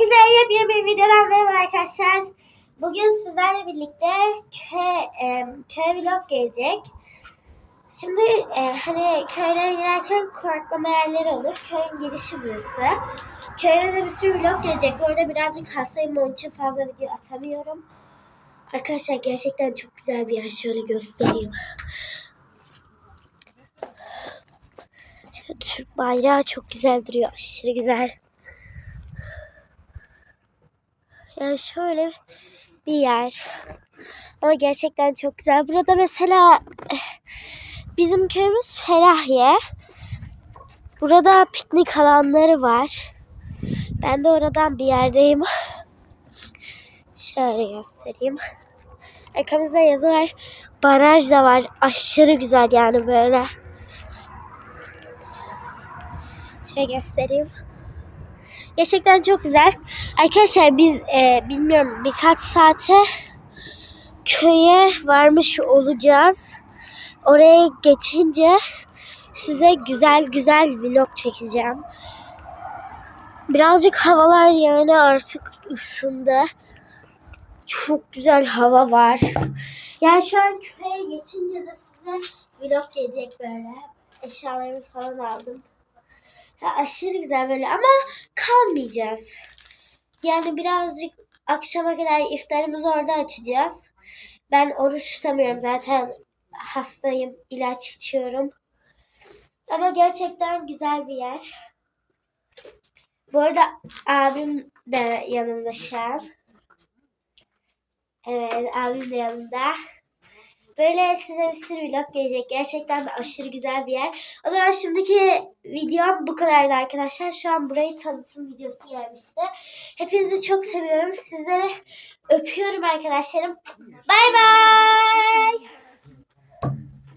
Herkese yepyeni bir videodan merhaba arkadaşlar. Bugün sizlerle birlikte köy, e, köy vlog gelecek. Şimdi e, hani köylere girerken konaklama yerleri olur. Köyün girişi burası. Köyde de bir sürü vlog gelecek. Bu arada birazcık hastayım onun için fazla video atamıyorum. Arkadaşlar gerçekten çok güzel bir yer. Şöyle göstereyim. Şöyle Türk bayrağı çok güzel duruyor. Aşırı güzel. Yani şöyle bir yer. Ama gerçekten çok güzel. Burada mesela eh, bizim köyümüz Ferahiye. Burada piknik alanları var. Ben de oradan bir yerdeyim. Şöyle göstereyim. Arkamızda yazı var. Baraj da var. Aşırı güzel yani böyle. Şöyle göstereyim. Gerçekten çok güzel. Arkadaşlar biz e, bilmiyorum birkaç saate köye varmış olacağız. Oraya geçince size güzel güzel vlog çekeceğim. Birazcık havalar yani artık ısındı. Çok güzel hava var. Yani şu an köye geçince de size vlog gelecek böyle. Eşyalarımı falan aldım. Ya aşırı güzel böyle ama kalmayacağız. Yani birazcık akşama kadar iftarımızı orada açacağız. Ben oruç tutamıyorum zaten hastayım, ilaç içiyorum. Ama gerçekten güzel bir yer. Bu arada abim de yanımda şu an. Evet abim de yanımda. Böyle size bir sürü vlog gelecek. Gerçekten de aşırı güzel bir yer. O zaman şimdiki videom bu kadardı arkadaşlar. Şu an burayı tanıtım videosu gelmişti. Hepinizi çok seviyorum. Sizleri öpüyorum arkadaşlarım. Bay bay.